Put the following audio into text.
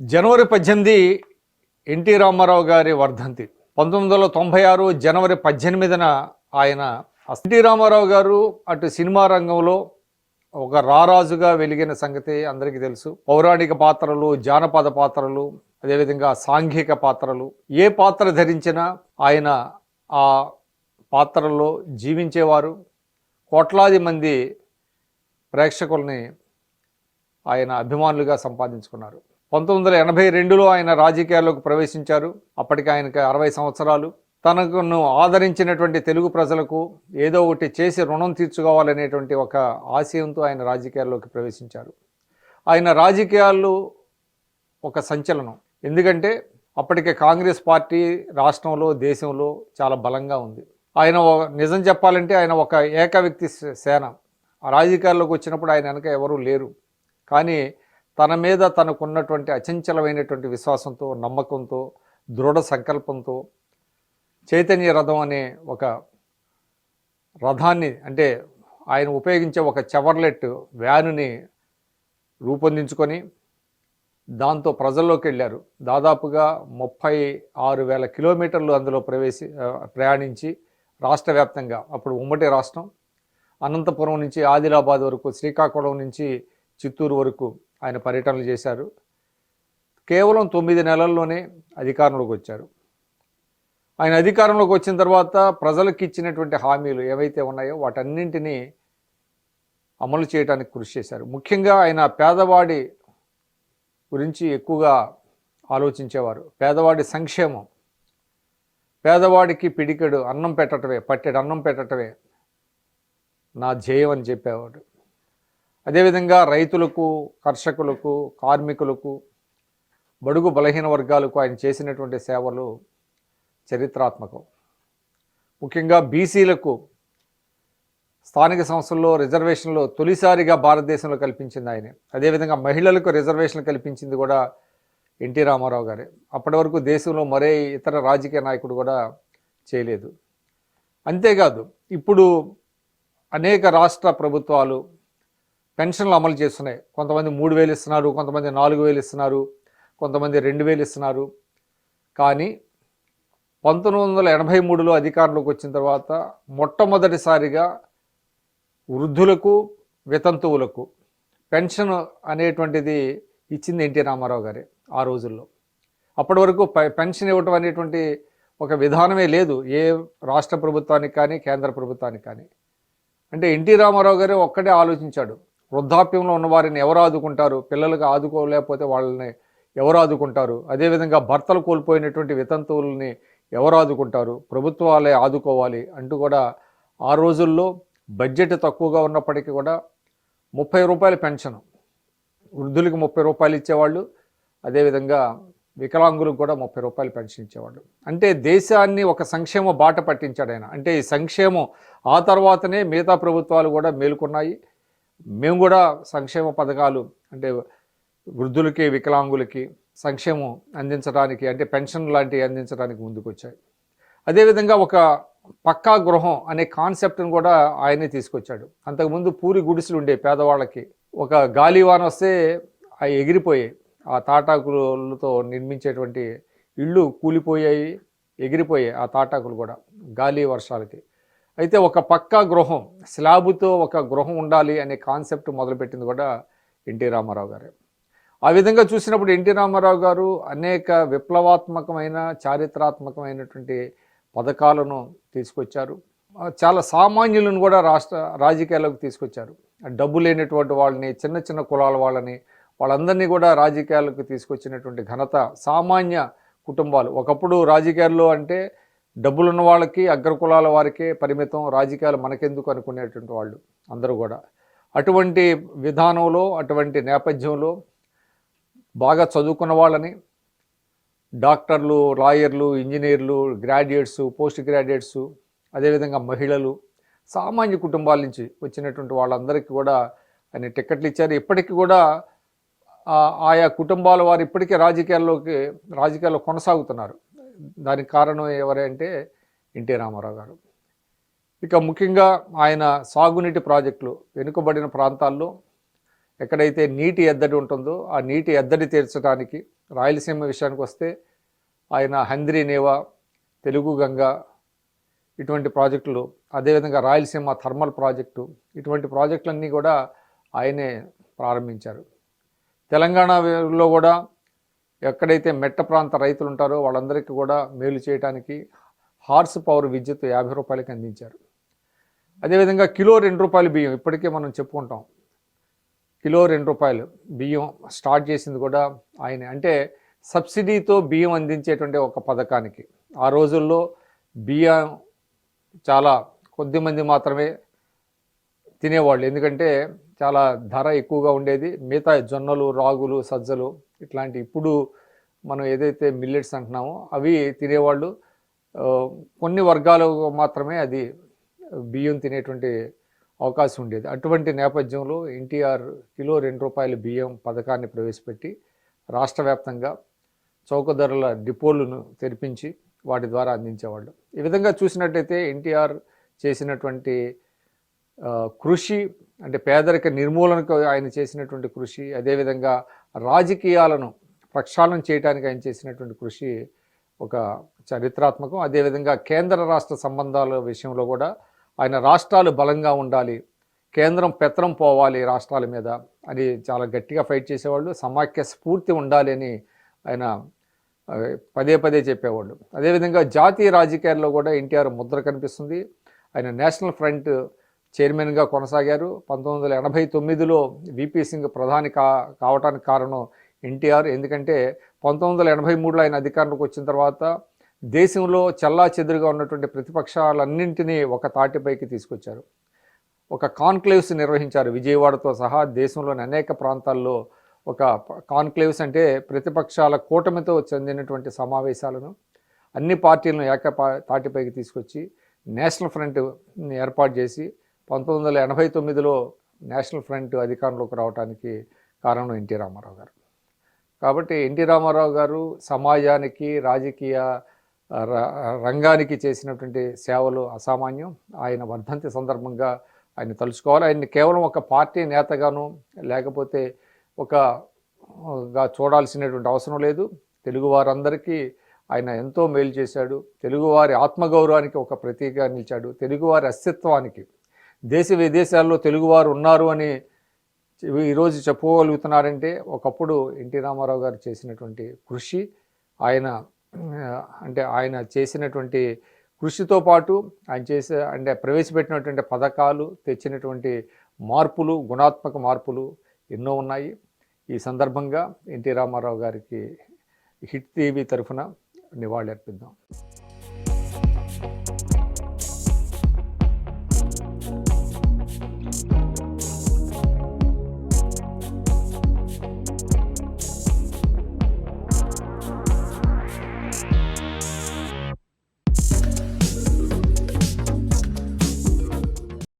జనవరి పద్దెనిమిది ఎన్టీ రామారావు గారి వర్ధంతి. పంతొమ్మిది వందల తొంభై ఆరు జనవరి పద్దెనిమిదిన ఆయన ఎన్టీ రామారావు గారు అటు సినిమా రంగంలో ఒక రారాజుగా వెలిగిన సంగతి అందరికీ తెలుసు. పౌరాణిక పాత్రలు జానపద పాత్రలు అదేవిధంగా సాంఘిక పాత్రలు. ఏ పాత్ర ధరించినా ఆయన ఆ పాత్రల్లో జీవించేవారు. కోట్లాది మంది ప్రేక్షకుల్ని ఆయన అభిమానులుగా సంపాదించుకున్నారు. పంతొమ్మిది వందల ఎనభై రెండులో ఆయన రాజకీయాల్లోకి ప్రవేశించారు. అప్పటికి ఆయనకి అరవై సంవత్సరాలు. తనను ఆదరించినటువంటి తెలుగు ప్రజలకు ఏదో ఒకటి చేసి రుణం తీర్చుకోవాలనేటువంటి ఒక ఆశయంతో ఆయన రాజకీయాల్లోకి ప్రవేశించారు. ఆయన రాజకీయాలు ఒక సంచలనం. ఎందుకంటే అప్పటికే కాంగ్రెస్ పార్టీ రాష్ట్రంలో దేశంలో చాలా బలంగా ఉంది. ఆయన ఒక- నిజం చెప్పాలంటే ఆయన ఒక ఏక వ్యక్తి సేన. ఆ రాజకీయాల్లోకి వచ్చినప్పుడు ఆయన వెనక ఎవరూ లేరు. కానీ తన మీద తనకున్నటువంటి అచంచలమైనటువంటి విశ్వాసంతో నమ్మకంతో దృఢ సంకల్పంతో చైతన్య రథం అనే ఒక రథాన్ని అంటే ఆయన ఉపయోగించే ఒక చెవర్లెట్ వ్యానుని రూపొందించుకొని దాంతో ప్రజల్లోకి వెళ్ళారు. దాదాపుగా ముప్పై ఆరు వేల కిలోమీటర్లు అందులో ప్రవేశి ప్రయాణించి రాష్ట్ర వ్యాప్తంగా అప్పుడు ఉమ్మడి రాష్ట్రం అనంతపురం నుంచి ఆదిలాబాద్ వరకు శ్రీకాకుళం నుంచి చిత్తూరు వరకు ఆయన పర్యటనలు చేశారు. కేవలం తొమ్మిది నెలల్లోనే అధికారంలోకి వచ్చారు. ఆయన అధికారంలోకి వచ్చిన తర్వాత ప్రజలకు ఇచ్చినటువంటి హామీలు ఏవైతే ఉన్నాయో వాటన్నింటినీ అమలు చేయడానికి కృషి చేశారు. ముఖ్యంగా ఆయన పేదవాడి గురించి ఎక్కువగా ఆలోచించేవారు. పేదవాడి సంక్షేమం పేదవాడికి పిడికెడు అన్నం పెట్టటమే పట్టెడు అన్నం పెట్టటమే నా ధ్యేయం అని చెప్పేవాడు. అదేవిధంగా రైతులకు కర్షకులకు కార్మికులకు బడుగు బలహీన వర్గాలకు ఆయన చేసినటువంటి సేవలు చరిత్రాత్మకం. ముఖ్యంగా బీసీలకు స్థానిక సంస్థల్లో రిజర్వేషన్లు తొలిసారిగా భారతదేశంలో కల్పించింది ఆయనే. అదేవిధంగా మహిళలకు రిజర్వేషన్లు కల్పించింది కూడా ఎన్టీ రామారావు గారే. అప్పటి వరకు దేశంలో మరే ఇతర రాజకీయ నాయకుడు కూడా చేయలేదు. అంతేకాదు ఇప్పుడు అనేక రాష్ట్ర ప్రభుత్వాలు పెన్షన్లు అమలు చేస్తున్నాయి. కొంతమంది మూడు వేలు ఇస్తున్నారు కొంతమంది నాలుగు వేలు ఇస్తున్నారు కొంతమంది రెండు వేలు ఇస్తున్నారు. కానీ పంతొమ్మిది వందల ఎనభై మూడులో అధికారంలోకి వచ్చిన తర్వాత మొట్టమొదటిసారిగా వృద్ధులకు వితంతువులకు పెన్షన్ అనేటువంటిది ఇచ్చింది ఎన్టీ రామారావు గారే ఆ రోజుల్లో. అప్పటి వరకు పెన్షన్ ఇవ్వటం అనేటువంటి ఒక విధానమే లేదు. ఏ రాష్ట్ర ప్రభుత్వానికి కానీ కేంద్ర ప్రభుత్వానికి కానీ. అంటే ఎన్టీ రామారావు గారే ఒక్కడే ఆలోచించాడు. వృద్ధాప్యంలో ఉన్న వారిని ఎవరు ఆదుకుంటారు? పిల్లలకు ఆదుకోలేకపోతే వాళ్ళని ఎవరు ఆదుకుంటారు? అదేవిధంగా భర్తలు కోల్పోయినటువంటి వితంతువుల్ని ఎవరు ఆదుకుంటారు? ప్రభుత్వాలే ఆదుకోవాలి అంటూ కూడా ఆ రోజుల్లో బడ్జెట్ తక్కువగా ఉన్నప్పటికీ కూడా ముప్పై రూపాయల పెన్షన్ వృద్ధులకి ముప్పై రూపాయలు ఇచ్చేవాళ్ళు అదేవిధంగా వికలాంగులకు కూడా ముప్పై రూపాయలు పెన్షన్ ఇచ్చేవాళ్ళు. అంటే దేశాన్ని ఒక సంక్షేమ బాట పట్టించాడు ఆయన. అంటే ఈ సంక్షేమం ఆ తర్వాతనే మిగతా ప్రభుత్వాలు కూడా మేలుకున్నాయి. మేము కూడా సంక్షేమ పథకాలు అంటే వృద్ధులకి వికలాంగులకి సంక్షేమం అందించడానికి అంటే పెన్షన్ లాంటివి అందించడానికి ముందుకొచ్చాయి. అదేవిధంగా ఒక పక్కా గృహం అనే కాన్సెప్ట్ని కూడా ఆయనే తీసుకొచ్చాడు. అంతకుముందు పూరి గుడిసెలు ఉండే పేదవాళ్ళకి ఒక గాలివాన వస్తే అవి ఎగిరిపోయాయి. ఆ తాటాకులతో నిర్మించేటువంటి ఇళ్ళు కూలిపోయాయి ఎగిరిపోయాయి ఆ తాటాకులు కూడా గాలి వర్షాలకి. అయితే ఒక పక్కా గృహం స్లాబుతో ఒక గృహం ఉండాలి అనే కాన్సెప్ట్ మొదలుపెట్టింది కూడా ఎన్టీ రామారావు గారే. ఆ విధంగా చూసినప్పుడు ఎన్టీ రామారావు గారు అనేక విప్లవాత్మకమైన చారిత్రాత్మకమైనటువంటి పథకాలను తీసుకొచ్చారు. చాలా సామాన్యులను కూడా రాష్ట్ర రాజకీయాల్లోకి తీసుకొచ్చారు. డబ్బు లేనటువంటి వాళ్ళని చిన్న చిన్న కులాల వాళ్ళని వాళ్ళందరినీ కూడా రాజకీయాలకు తీసుకొచ్చినటువంటి ఘనత సామాన్య కుటుంబాలు. ఒకప్పుడు రాజకీయాల్లో అంటే డబ్బులున్న వాళ్ళకి అగ్రకులాల వారికే పరిమితం రాజకీయాలు మనకెందుకు అనుకునేటువంటి వాళ్ళు? అందరూ కూడా. అటువంటి విధానంలో అటువంటి నేపథ్యంలో బాగా చదువుకున్న వాళ్ళని డాక్టర్లు లాయర్లు ఇంజనీర్లు గ్రాడ్యుయేట్స్ పోస్ట్ గ్రాడ్యుయేట్స్ అదేవిధంగా మహిళలు సామాన్య కుటుంబాల నుంచి వచ్చినటువంటి వాళ్ళందరికీ కూడా ఆయన టికెట్లు ఇచ్చారు. ఇప్పటికీ కూడా ఆయా కుటుంబాల వారు ఇప్పటికీ రాజకీయాల్లోకి రాజకీయాల్లో కొనసాగుతున్నారు. దానికి కారణం ఎవరంటే ఎన్టీ రామారావు గారు. ఇక ముఖ్యంగా ఆయన సాగునీటి ప్రాజెక్టులు వెనుకబడిన ప్రాంతాల్లో ఎక్కడైతే నీటి ఎద్దడి ఉంటుందో ఆ నీటి ఎద్దడి తీర్చడానికి రాయలసీమ విషయానికి వస్తే ఆయన హంద్రి నేవా తెలుగు గంగ ఇటువంటి ప్రాజెక్టులు అదేవిధంగా రాయలసీమ థర్మల్ ప్రాజెక్టు ఇటువంటి ప్రాజెక్టులన్నీ కూడా ఆయనే ప్రారంభించారు. తెలంగాణలో కూడా ఎక్కడైతే మెట్ట ప్రాంత రైతులు ఉంటారో వాళ్ళందరికీ కూడా మేలు చేయడానికి హార్స్ పవర్ విద్యుత్ యాభై రూపాయలకి అందించారు. అదేవిధంగా కిలో రెండు రూపాయలు బియ్యం ఇప్పటికే మనం చెప్పుకుంటాం. కిలో రెండు రూపాయలు బియ్యం స్టార్ట్ చేసింది కూడా ఆయన. అంటే సబ్సిడీతో బియ్యం అందించేటువంటి ఒక పథకానికి. ఆ రోజుల్లో బియ్యం చాలా కొద్దిమంది మాత్రమే తినేవాళ్ళు. ఎందుకంటే చాలా ధర ఎక్కువగా ఉండేది. మిగతా జొన్నలు రాగులు సజ్జలు ఇట్లాంటి ఇప్పుడు మనం ఏదైతే మిల్లెట్స్ అంటున్నామో అవి తినేవాళ్ళు కొన్ని వర్గాలు మాత్రమే అది బియ్యం తినేటువంటి అవకాశం ఉండేది. అటువంటి నేపథ్యంలో ఎన్టీఆర్ కిలో రెండు రూపాయల బియ్యం పథకాన్ని ప్రవేశపెట్టి రాష్ట్ర వ్యాప్తంగా చౌక ధరల డిపోలను తెరిపించి వాటి ద్వారా అందించేవాళ్ళు. ఈ విధంగా చూసినట్టయితే ఎన్టీఆర్ చేసినటువంటి కృషి అంటే పేదరిక నిర్మూలనకు ఆయన చేసినటువంటి కృషి అదేవిధంగా రాజకీయాలను ప్రక్షాళన చేయడానికి ఆయన చేసినటువంటి కృషి ఒక చరిత్రాత్మకం. అదేవిధంగా కేంద్ర రాష్ట్ర సంబంధాల విషయంలో కూడా ఆయన రాష్ట్రాలు బలంగా ఉండాలి కేంద్రం పెత్రం పోవాలి రాష్ట్రాల మీద అని చాలా గట్టిగా ఫైట్ చేసేవాళ్ళు సమాఖ్య స్ఫూర్తి ఉండాలి అని ఆయన పదే పదే చెప్పేవాళ్ళు. అదేవిధంగా జాతీయ రాజకీయాల్లో కూడా ఎన్టీఆర్ ముద్ర కనిపిస్తుంది. ఆయన నేషనల్ ఫ్రంట్ చైర్మన్గా కొనసాగారు. పంతొమ్మిది వందల ఎనభై తొమ్మిదిలో విపి సింగ్ ప్రధాని కా కావటానికి కారణం ఎన్టీఆర్. ఎందుకంటే పంతొమ్మిది వందల ఎనభై మూడులో ఆయన అధికారంలోకి వచ్చిన తర్వాత దేశంలో చల్లా చెదురుగా ఉన్నటువంటి ప్రతిపక్షాలన్నింటినీ ఒక తాటిపైకి తీసుకొచ్చారు. ఒక కాన్క్లేవ్స్ నిర్వహించారు విజయవాడతో సహా దేశంలోని అనేక ప్రాంతాల్లో ఒక కాన్క్లేవ్స్ అంటే ప్రతిపక్షాల కూటమితో చెందినటువంటి సమావేశాలను అన్ని పార్టీలను ఏక తాటిపైకి తీసుకొచ్చి నేషనల్ ఫ్రంట్ ఏర్పాటు చేసి పంతొమ్మిది వందల ఎనభై తొమ్మిదిలో నేషనల్ ఫ్రంట్ అధికారంలోకి రావడానికి కారణం ఎన్టీ రామారావు గారు. కాబట్టి ఎన్టీ రామారావు గారు సమాజానికి రాజకీయ రంగానికి చేసినటువంటి సేవలు అసామాన్యం. ఆయన వర్ధంతి సందర్భంగా ఆయన తలుచుకోవాలి. ఆయన్ని కేవలం ఒక పార్టీ నేతగాను లేకపోతే ఒక చూడాల్సినటువంటి అవసరం లేదు. తెలుగు వారందరికీ ఆయన ఎంతో మేలు చేశాడు. తెలుగువారి ఆత్మగౌరవానికి ఒక ప్రతీకగా నిలిచాడు. తెలుగువారి అస్తిత్వానికి దేశ విదేశాల్లో తెలుగువారు ఉన్నారు అని ఈరోజు చెప్పుకోగలుగుతున్నారంటే ఒకప్పుడు ఎన్టీ రామారావు గారు చేసినటువంటి కృషి ఆయన అంటే ఆయన చేసినటువంటి కృషితో పాటు ఆయన చేసే అంటే ప్రవేశపెట్టినటువంటి పథకాలు తెచ్చినటువంటి మార్పులు గుణాత్మక మార్పులు ఎన్నో ఉన్నాయి. ఈ సందర్భంగా ఎన్టీ రామారావు గారికి హిట్ టీవీ తరఫున నివాళి అర్పిద్దాం